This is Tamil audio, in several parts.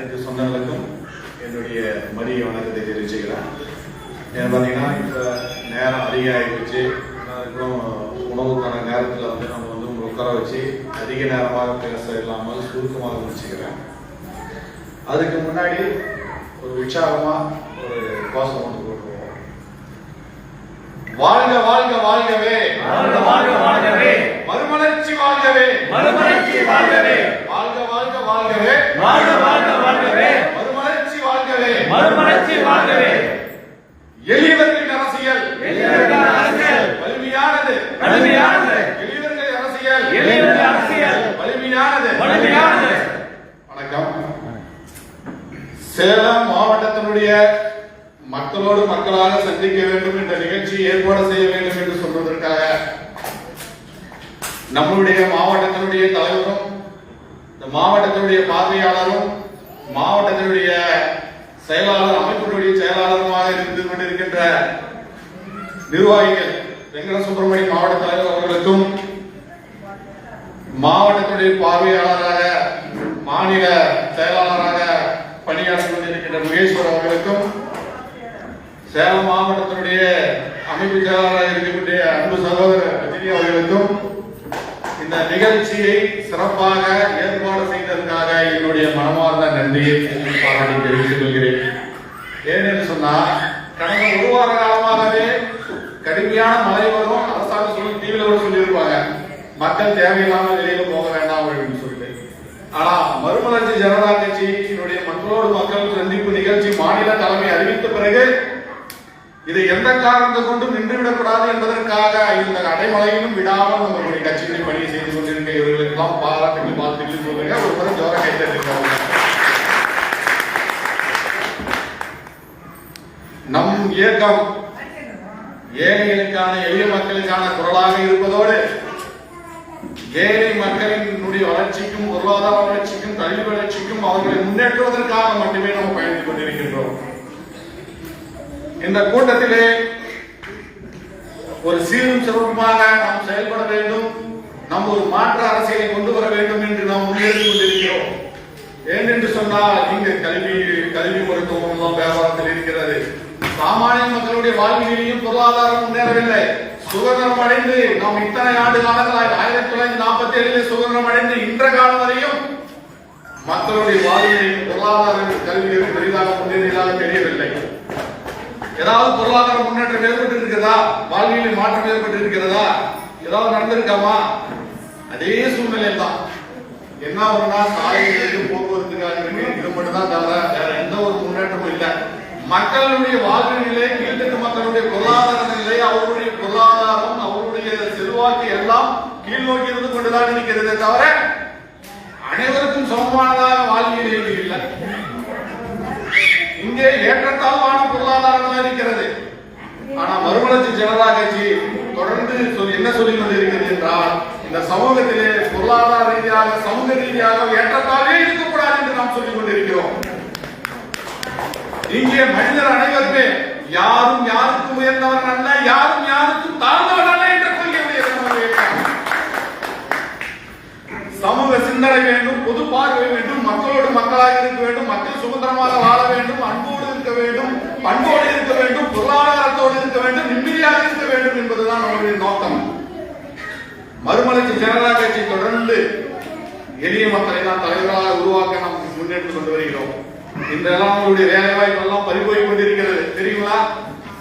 அனைத்து சொந்தங்களுக்கும் என்னுடைய மரிய வணக்கத்தை தெரிவிச்சுக்கிறேன். ஏன்னு பார்த்தீங்கன்னா இப்போ நேரம் அதிகம் ஆகிடுச்சு எல்லாருக்கும் உணவுக்கான நேரத்தில் வந்து நம்ம வந்து உட்கார வச்சு அதிக நேரமாக பேச இல்லாமல் சுருக்கமாக முடிச்சுக்கிறேன். அதுக்கு முன்னாடி ஒரு உற்சாகமாக ஒரு கோஷம் ஒன்று போட்டுருவோம். வாழ்க வாழ்க வாழ்கவே வாழ்கவே எளியவர்களின் அரசியல். எளியவர்களின் அரசியல். வலிமையானது. வலிமையானது. எளியவர்களின் அரசியல். எளியவர்களின் அரசியல். வலிமையானது. வலிமையானது. வணக்கம். சேலம் மாவட்டத்தினுடைய மக்களோடு மக்களாக சந்திக்க வேண்டும் என்ற நிகழ்ச்சியை ஏற்பாடு செய்ய வேண்டும் என்று சொல்வதற்காக நம்முடைய மாவட்டத்தினுடைய தலைவரும் இந்த மாவட்டத்தினுடைய பார்வையாளரும் மாவட்டத்தினுடைய செயலாளர் அமைப்பினுடைய செயலாளருமாக இருந்து கொண்டிருக்கின்ற நிர்வாகிகள் வெங்கட சுப்பிரமணிய மாவட்ட தலைவர் அவர்களுக்கும் மாவட்டத்துடைய பார்வையாளராக மாநில செயலாளராக பணியாற்றிக் கொண்டிருக்கின்ற முகேஸ்வர் அவர்களுக்கும் சேலம் மாவட்டத்தினுடைய அமைப்பு செயலாளராக இருக்கக்கூடிய அன்பு சகோதரர் ரஜினி அவர்களுக்கும் இந்த நிகழ்ச்சியை சிறப்பாக ஏற்பாடு செய்ததற்காக என்னுடைய மனமார்ந்த நன்றியை பாராட்டி தெரிவித்துக் கொள்கிறேன். ஏனென்று சொன்னால் கடந்த ஒரு வார காலமாகவே கடுமையான மழை வரும் அரசாங்கம் சொல்லி டிவியில கூட சொல்லியிருப்பாங்க. மக்கள் தேவையில்லாமல் வெளியில போக வேண்டாம் அப்படின்னு சொல்லிட்டு. ஆனா மறுமலர்ச்சி ஜனதா கட்சியினுடைய மக்களோடு மக்கள் சந்திப்பு நிகழ்ச்சி மாநில தலைமை அறிவித்த பிறகு இதை எந்த காரணத்தை கொண்டும் நின்றுவிடக்கூடாது என்பதற்காக இந்த அடைமலையிலும் விடாமல் நம்மளுடைய கட்சிகளின் பணியை செய்து கொண்டிருக்க இவர்களுக்கெல்லாம் பாராட்டுகள் வாழ்த்துக்கள் சொல்லுங்க. ஒரு முறை ஜோர கைத்தறிருக்காங்க நம் இயக்கம் ஏழைகளுக்கான எளிய மக்களுக்கான குரலாக இருப்பதோடு ஏழை மக்களினுடைய வளர்ச்சிக்கும் பொருளாதார வளர்ச்சிக்கும் கல்வி வளர்ச்சிக்கும் அவர்களை முன்னேற்றுவதற்காக மட்டுமே நாம் பயணித்துக் கொண்டிருக்கின்றோம். இந்த கூட்டத்திலே ஒரு சீரும் சிறப்புமாக நாம் செயல்பட வேண்டும். நாம் ஒரு மாற்று அரசியலை கொண்டு வர வேண்டும் என்று நாம் முன்னேறி கொண்டிருக்கிறோம். ஏனென்று சொன்னால் இங்கு கல்வி கல்வி மருத்துவம் எல்லாம் வியாபாரத்தில் இருக்கிறது. சாமானிய மக்களுடைய வாழ்வியலையும் பொருளாதாரம் முன்னேறவில்லை. சுதந்திரம் அடைந்து நாம் இத்தனை ஆண்டு காலங்களாய் ஆயிரத்தி தொள்ளாயிரத்தி நாற்பத்தி ஏழிலே சுதந்திரம் அடைந்து இன்ற காலம் வரையும் மக்களுடைய வாழ்வியலையும் பொருளாதாரம் கல்வியும் பெரிதாக முன்னேறியதாக தெரியவில்லை. ஏதாவது பொருளாதார முன்னேற்றம் ஏற்பட்டு இருக்கிறதா வாழ்வியலில் மாற்றம் ஏற்பட்டு இருக்கிறதா ஏதாவது நடந்திருக்காமா? அதே சூழ்நிலை தான் என்ன ஒருனா சாலைகளுக்கு போக்குவரத்துக்காக இது மட்டும் தான் தவிர வேற எந்த ஒரு முன்னேற்றமும் இல்லை. மக்களுடைய வாழ்வு நிலை கீழ்த்தட்டு மக்களுடைய பொருளாதார நிலை அவருடைய பொருளாதாரம் அவருடைய செல்வாக்கு எல்லாம் கீழ் நோக்கி இருந்து கொண்டுதான் இருக்கிறதே தவிர அனைவருக்கும் சமமானதாக வாழ்வியல் இல்லை. இங்கே ஏற்றத்தாழ்வான பொருளாதாரம் இருக்கிறது. ஆனா மறுமலர்ச்சி ஜனதா கட்சி தொடர்ந்து என்ன சொல்லி கொண்டிருக்கிறது என்றால் இந்த சமூகத்திலே பொருளாதார ரீதியாக சமூக ரீதியாக ஏற்றத்தாழ்வே இருக்கக்கூடாது என்று நாம் சொல்லிக் கொண்டிருக்கிறோம். இங்கே மனிதர் அனைவருமே யாரும் யாருக்கும் உயர்ந்தவன் அல்ல யாரும் யாருக்கும் தாழ்ந்தவன் அல்ல என்ற கொள்கையுடைய சமூக சிந்தனை வேண்டும் பொது பார்வை வேண்டும் மக்களோடு மக்களாக இருக்க வேண்டும் மக்கள் சுதந்திரமாக வாழ வேண்டும் அன்போடு இருக்க வேண்டும் பண்போடு இருக்க வேண்டும் பொருளாதாரத்தோடு இருக்க வேண்டும் நிம்மதியாக இருக்க வேண்டும் என்பதுதான் நம்முடைய நோக்கம். மறுமலர்ச்சி ஜனதா கட்சி தொடர்ந்து எளிய மக்களை நாம் தலைவர்களாக உருவாக்க நாம் முன்னெடுத்து கொண்டு வருகிறோம். இன்றெல்லாம் உங்களுடைய வேலை வாய்ப்பு எல்லாம் பறிபோய் கொண்டிருக்கிறது. தெரியுங்களா?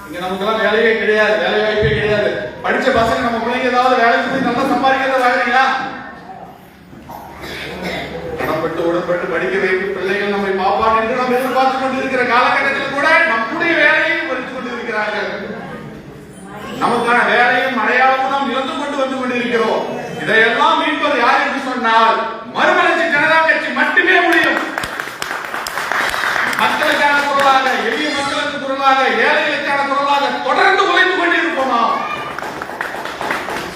இங்க நமக்கு எல்லாம் வேலையே கிடையாது. வேலை வாய்ப்பே கிடையாது. படிச்ச பசங்க நம்ம பிள்ளைங்க ஏதாவது வேலை செஞ்சு நல்லா சம்பாதிக்கிறத வாழ்றீங்களா பணப்பட்டு உடன்பட்டு படிக்க வைக்கும் பிள்ளைகள் நம்மை பாப்பான் என்று நாம் எதிர்பார்த்து கொண்டிருக்கிற காலகட்டத்தில் கூட நம்முடைய வேலையையும் பறித்துக் கொண்டிருக்கிறார்கள். நமக்கான வேலையும் அடையாளமும் நாம் இழந்து கொண்டு வந்து கொண்டிருக்கிறோம். இதையெல்லாம் மீட்பது யார் என்று சொன்னால் மறுமலர்ச்சி ஜனதா கட்சி மட்டுமே முடியும் மக்களுக்கான குரலாக எளிய மக்களுக்கு குரலாக ஏழைகளுக்கான குரலாக தொடர்ந்து உழைத்துக் கொண்டிருப்போமா?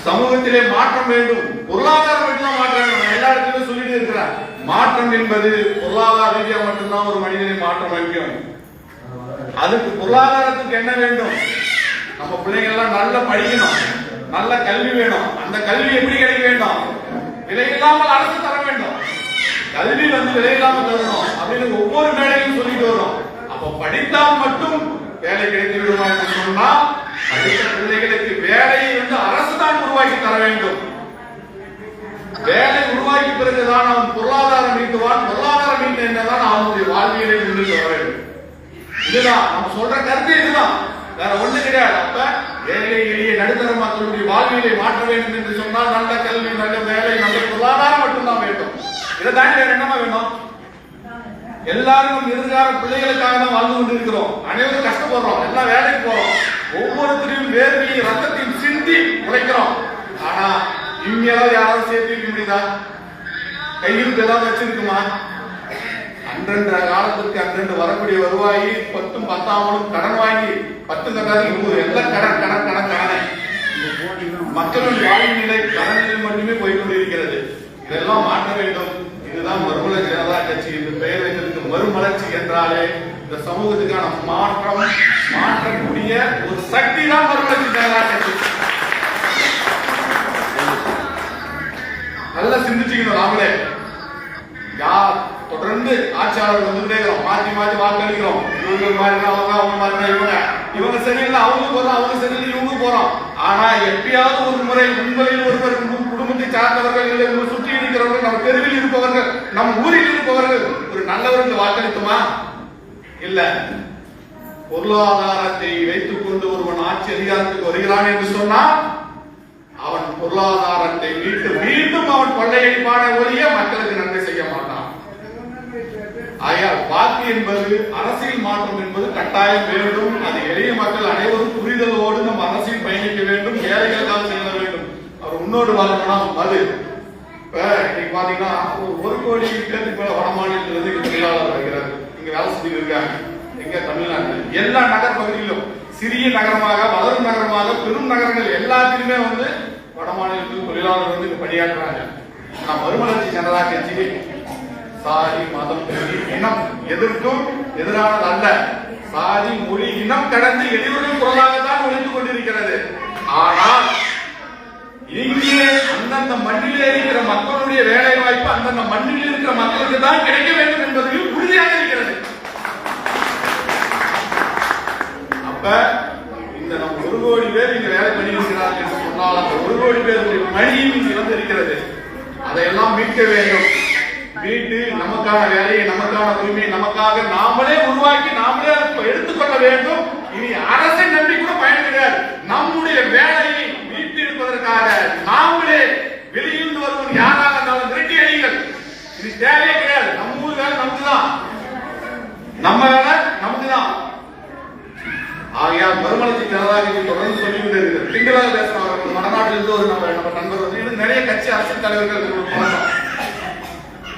சமூகத்திலே மாற்றம் வேண்டும். பொருளாதாரம் மட்டும்தான் மாற்றம் வேண்டும். எல்லா இடத்திலும் சொல்லிட்டு இருக்கிறார். மாற்றம் என்பது பொருளாதார ரீதியா மட்டும்தான் ஒரு மனிதனை மாற்றம் அளிக்கும் அதுக்கு பொருளாதாரத்துக்கு என்ன வேண்டும்? நம்ம பிள்ளைங்க எல்லாம் நல்லா படிக்கணும். நல்ல கல்வி வேணும். அந்த கல்வி எப்படி கிடைக்க வேண்டும்? விலை இல்லாமல் அரசு தர வேண்டும். கல்வி வந்து விலை இல்லாமல் தரணும் அப்படின்னு ஒவ்வொரு மேடையும் சொல்லிட்டு வரும் அப்ப படித்தால் மட்டும் வேலை கிடைத்து விடுமா என்று சொன்னால் படித்த பிள்ளைகளுக்கு வேலையை வந்து அரசு தான் உருவாக்கி தர வேண்டும். வேலை உருவாக்கி பிறகுதான் அவன் பொருளாதாரம் ஈட்டுவான். பொருளாதாரம் ஈட்டு என்னதான் அவனுடைய வாழ்வியலை முன்னிட்டு வர வேண்டும். இதுதான் நம்ம சொல்ற கருத்து இதுதான். வேற ஒண்ணு கிடையாது. அப்ப ஏழை எளிய நடுத்தர மக்களுடைய வாழ்வியலை மாற்ற வேண்டும் என்று சொன்னால் நல்ல கல்வி நல்ல வேலை நல்ல பொருளாதாரம் மட்டும்தான் வேண்டும். இதை தாண்டி வேற என்னமா வேணும்? எல்லாரும் நம்ம எதிர்கால பிள்ளைகளுக்காக தான் வாழ்ந்து கொண்டிருக்கிறோம். அனைவரும் கஷ்டப்படுறோம். எல்லாம் வேலைக்கு போறோம். ஒவ்வொருத்தரையும் வேர்வையும் ரத்தத்தையும் சிந்தி உழைக்கிறோம் ஆனா இங்கேயாவது யாராவது சேர்த்து வைக்க முடியுதா? கையிருப்பு ஏதாவது வச்சிருக்குமா? அன்றென்ற காலத்திற்கு அன்றென்று வரக்கூடிய வருவாய் பத்தும் பத்தாமலும் கடன் வாங்கி பத்து கட்டாது இருபது எல்லாம் கடன் கடன் கடன் கடனை. மக்களின் வாழ்வு நிலை கடனில் மட்டுமே போய் கொண்டிருக்கிறது. இதெல்லாம் மாற்ற வேண்டும். இதுதான் வருமுல ஜனதா கட்சி இந்த என்றாலே இந்த சமூகத்துக்கான மாற்றம் மாற்றக்கூடிய ஒரு சக்தி தான் மறுமலர்ச்சி ஜனதா கட்சி. நல்லா சிந்திச்சுக்கணும் நாமளே. யார் தொடர்ந்து ஆட்சியாளர் வந்துட்டே இருக்கிறோம். மாத்தி மாத்தி வாக்களிக்கிறோம். இவங்க மாதிரி அவங்க அவங்க மாதிரி இவங்க. இவங்க சரியில்லை அவங்க போறோம் அவங்க சரியில்லை இவங்க போறோம். ஆனா எப்பயாவது ஒரு முறை உங்களில் ஒருவர் உங்கள் குடும்பத்தை சார்ந்தவர்கள் இல்லை உங்களை சுற்றி இருக்கிறவர்கள் நம்ம தெருவில் இருப்பவர்கள் நம் ஊரில் இருப்பவர்கள் ஒரு நல்லவர்கள் வாக்களித்துமா? இல்ல. பொருளாதாரத்தை வைத்துக் கொண்டு ஒருவன் ஆட்சி அதிகாரத்துக்கு வருகிறான் என்று சொன்னால் அவன் பொருளாதாரத்தை மீட்டு மீண்டும் அவன் கொள்ளையடிப்பான ஒழிய மக்களுக்கு நன்மை செய்ய மாட்டான். ஆகையால் வாக்கு என்பது அரசியல் மாற்றம் என்பது கட்டாயம் வேண்டும். அது எளிய மக்கள் அனைவரும் புரிதலோடு நம் அரசியல் பயணிக்க வேண்டும். ஏழைகள் அவர் முன்னோடு அது மது. இப்ப இன்னைக்கு பாத்தீங்கன்னா ஒரு ஒரு கோடி பேருக்கு மேல வட மாநிலத்திலிருந்து தொழிலாளர் வருகிறார். இங்க வேலை செஞ்சு இருக்காங்க. எங்க? தமிழ்நாட்டில். எல்லா நகர் பகுதியிலும் சிறிய நகரமாக வளரும் நகரமாக பெரும் நகரங்கள் எல்லாத்திலுமே வந்து வட மாநிலத்தில் தொழிலாளர் வந்து இங்க பணியாற்றுறாங்க. ஆனா மறுமலர்ச்சி ஜனதா கட்சி சாதி மதம் மொழி இனம் எதிர்க்கும் எதிரானது அல்ல. சாதி மொழி இனம் கடந்து எதிர்வரும் குரலாகத்தான் ஒழித்துக் கொண்டிருக்கிறது. ஆனால் இங்கே அந்தந்த மண்ணிலே இருக்கிற மக்களுடைய வேலை வாய்ப்பு அந்தந்த மண்ணில் இருக்கிற மக்களுக்கு தான் கிடைக்க வேண்டும் என்பதில் உறுதியாக இருக்கிறது. அப்ப இந்த நம்ம ஒரு கோடி பேர் இங்க வேலை பண்ணியிருக்கிறார்கள் என்று சொன்னால் அந்த ஒரு கோடி பேருடைய மணியும் இங்கு வந்திருக்கிறது அதையெல்லாம் மீட்க வேண்டும். மீட்டு நமக்கான வேலையை நமக்கான உரிமையை நமக்காக நாமளே உருவாக்கி நாமளே எடுத்துக்கொள்ள வேண்டும் இனி அரசை நம்பி கூட பயன் கிடையாது நம்முடைய வேலையை மீட்டு எடுப்பதற்காக நாமளே வெளியிருந்து வருவோம் யாராக இருந்தாலும் விரட்டி அடிங்கள் இது தேவையே கிடையாது நம்ம ஊர் வேலை நமக்கு தான் நம்ம வேலை நமக்கு தான் ஆகையால் மறுமலர்ச்சி ஜனதாகட்சி தொடர்ந்து சொல்லிக்கிட்டே இருக்கு திங்களாக பேசுறவர்கள் வடநாட்டில் இருந்து ஒரு நம்ம நம்ம நண்பர் வந்து இது நிறைய கட்சி அரசியல் தலைவர்கள் உங்களுக்கு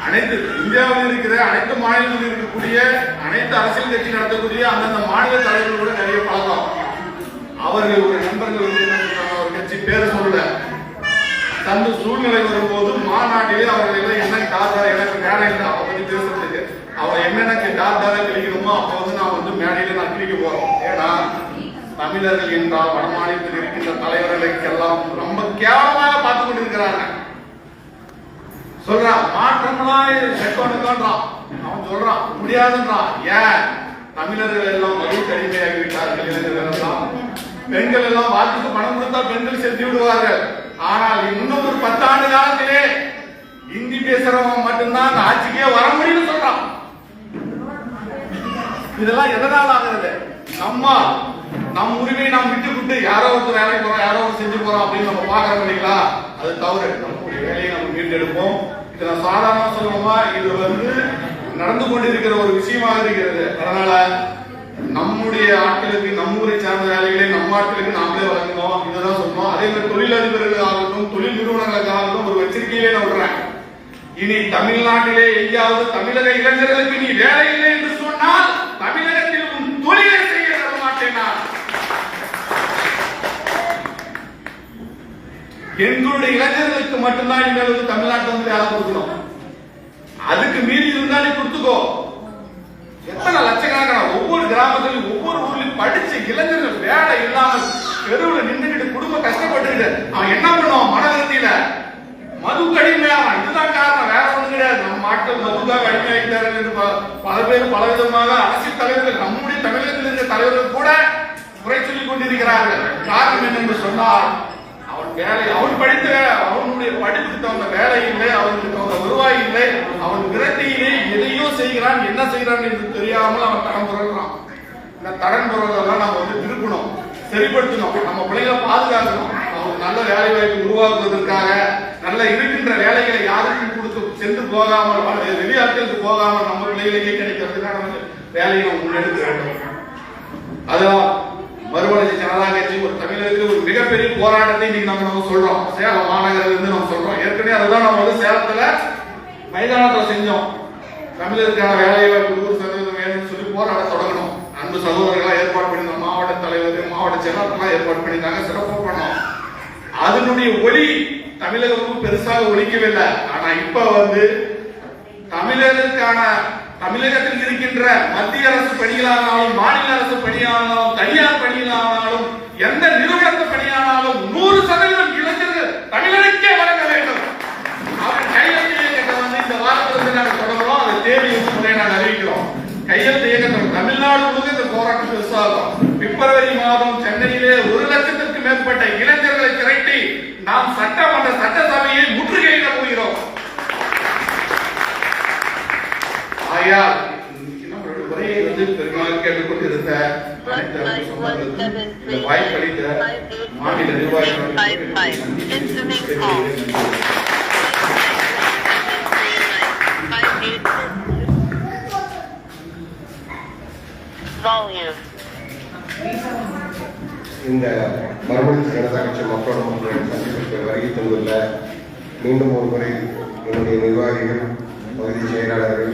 அனைத்து இந்தியாவில் இருக்கிற அனைத்து மாநிலங்களில் இருக்கக்கூடிய அனைத்து அரசியல் கட்சி நடத்தக்கூடிய அந்தந்த மாநில தலைவர்கள் கூட நிறைய பழக்கம். அவர்கள் ஒரு நண்பர்கள் வந்து ஒரு கட்சி பேரை சொல்லல. தந்து சூழ்நிலை வரும்போது மாநாட்டிலே அவர்கள் எல்லாம் என்ன டார்டா எனக்கு வேலை இல்லை. அவ பத்தி பேசுறதுக்கு. அவ என்னென்ன டார்டார கிளிக்கணுமோ அப்ப வந்து நான் வந்து மேடையில நான் கிளிக்க போறோம். ஏன்னா தமிழர்கள் என்றால் வடமாநிலத்தில் இருக்கின்ற தலைவர்களுக்கெல்லாம் ரொம்ப கேவலமாக பார்த்து கொண்டிருக்கிறாங்க. சொல்றான் மாற்றம்லாம் செட்டோனுக்கான்றான் அவன் சொல்றான் முடியாதுன்றான் ஏன்? தமிழர்கள் எல்லாம் மது கடிமையாகி விட்டார்கள் இளைஞர்கள் எல்லாம் பெண்கள் எல்லாம் வாக்குக்கு பணம் கொடுத்தா பெண்கள் செஞ்சு விடுவார்கள். ஆனால் இன்னும் ஒரு பத்தாண்டு காலத்திலே இந்தி பேசுறவன் மட்டும்தான் அந்த ஆட்சிக்கே வர முடியும்னு சொல்றான். இதெல்லாம் எதனால் ஆகிறது? நம்ம நம் உரிமையை நாம் விட்டு விட்டு யாரோ ஒருத்தர் வேலைக்கு போறோம் யாரோ ஒரு செஞ்சு போறோம் அப்படின்னு நம்ம பாக்குறோம் இல்லைங்களா? அது தவறு. நம்முடைய வேலையை நம்ம மீட்டெடுப்போம். இதை நான் சாதாரண சொல்லணுமா இது வந்து நடந்து கொண்டிருக்கிற ஒரு விஷயமாக இருக்கிறது. அதனால நம்முடைய ஆட்களுக்கு நம்ம ஊரை சார்ந்த வேலைகளை நம்ம ஆட்களுக்கு நாமளே வழங்கணும். இதுதான் சொன்னோம் அதே மாதிரி தொழிலதிபர்கள் ஆகட்டும் தொழில் நிறுவனங்களுக்காகட்டும் ஒரு எச்சரிக்கையிலே நான் விடுறேன். இனி தமிழ்நாட்டிலே எங்கேயாவது தமிழக இளைஞர்களுக்கு நீ வேலை இல்லை என்று சொன்னால் தமிழகத்தில் உன் தொழிலை செய்ய தர மாட்டேன் நான் எங்களுடைய இளைஞர்களுக்கு மட்டும்தான் நீங்கள் வந்து தமிழ்நாட்டில் வந்து வேலை கொடுக்கணும். அதுக்கு மீறி இருந்தா நீ கொடுத்துக்கோ. எத்தனை லட்சக்கணக்கான ஒவ்வொரு கிராமத்திலும் ஒவ்வொரு ஊர்லயும் படிச்ச இளைஞர்கள் வேலை இல்லாமல் தெருவில் நின்றுகிட்டு குடும்பம் கஷ்டப்பட்டுக்கிட்டு அவன் என்ன பண்ணுவான் மனதிருத்தியில மது கடிமையாக இதுதான் காரணம். வேற ஒண்ணு கிடையாது. நம்ம மக்கள் மதுக்காக அடிமையாகிட்டார்கள் என்று ப- பல பேர் பல விதமாக அரசியல் தலைவர்கள் நம்முடைய தமிழகத்தில் இருந்த தலைவர்கள் கூட குறை சொல்லிக் கொண்டிருக்கிறார்கள். காரணம் என்று சொன்னால் வேலை அவன் படித்த அவனுடைய படிப்புக்கு தகுந்த வேலை இல்லை அவனுக்கு தகுந்த வருவாய் இல்லை அவன் விரட்டியிலே எதையோ செய்கிறான் என்ன செய்கிறான் என்று தெரியாமல் அவன் தடம் புரடுறான் இந்த தடன் புரளெல்லாம் நம்ம வந்து திருப்பணும் சரிப்படுத்தணும் நம்ம பிள்ளைகளை பாதுகாக்கணும். அவங்க நல்ல வேலை வாய்ப்பு உருவாக்குவதற்காக நல்ல இருக்கின்ற வேலைகளை யாருக்கும் கொடுத்து சென்று போகாமல் அல்லது வெளியாட்களுக்கு போகாமல் நம்ம பிள்ளைகளுக்கே கிடைக்கிறதுக்கான வேலையை நம்ம முன்னெடுக்க வேண்டும். அதான் மறுமலர்ச்சி ஜனதா ஒரு தமிழகத்தில் ஒரு மிகப்பெரிய போராட்டத்தை இன்னைக்கு நம்ம நம்ம சொல்றோம். சேலம் மாநகரிலிருந்து நம்ம சொல்றோம். ஏற்கனவே அதுதான் நம்ம வந்து சேலத்துல மைதானத்துல செஞ்சோம். தமிழருக்கான வேலை வாய்ப்பு நூறு சதவீதம் வேணும்னு சொல்லி போராட தொடங்கணும். அன்பு சகோதரர்களாக ஏற்பாடு பண்ணியிருந்தோம் மாவட்ட தலைவர் மாவட்ட செயலாளர்களாக ஏற்பாடு பண்ணியிருந்தாங்க சிறப்பாக பண்ணோம். அதனுடைய ஒளி தமிழகமும் பெருசாக ஒழிக்கவில்லை ஆனா இப்ப வந்து தமிழருக்கான தமிழகத்தில் இருக்கின்ற மத்திய அரசு பணிகளானாலும் மாநில அரசு பணியானாலும் தனியார் பணிகளானாலும் எந்த நிறுவனத்தை பணியானாலும் நூறு சதவீதம் இளைஞர்கள் தமிழனுக்கே வழங்க வேண்டும். அவர் கையெழுத்து இயக்கத்தை வந்து இந்த வாரத்தில் நாங்கள் தொடங்குறோம். அதை தேவையை முறையை முறை நாங்கள் அறிவிக்கிறோம். கையெழுத்து இயக்கத்தை தமிழ்நாடு முழுக்க இந்த போராட்டம் பெருசாகும் பிப்ரவரி மாதம் சென்னையிலே ஒரு லட்சத்திற்கு மேற்பட்ட இளைஞர்களை திரட்டி நாம் சட்டமன்ற சட்டசபையை முற்றுகையிட போகிறோம். ஆகையால் நம்மளுடைய உரையை வந்து பெருமாள் கேட்டுக்கொண்டிருந்த இந்த வாய்ப்பளித்த மாநில இந்த ஜனதா கட்சி மக்களோட மக்களின் சந்திப்பிற்கு வருகை தந்துள்ள மீண்டும் ஒரு முறை என்னுடைய நிர்வாகிகள் பகுதி செயலாளர்கள்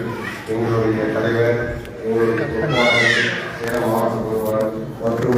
எங்களுடைய தலைவர் எங்களுடைய சேலம் மாவட்ட மற்றும்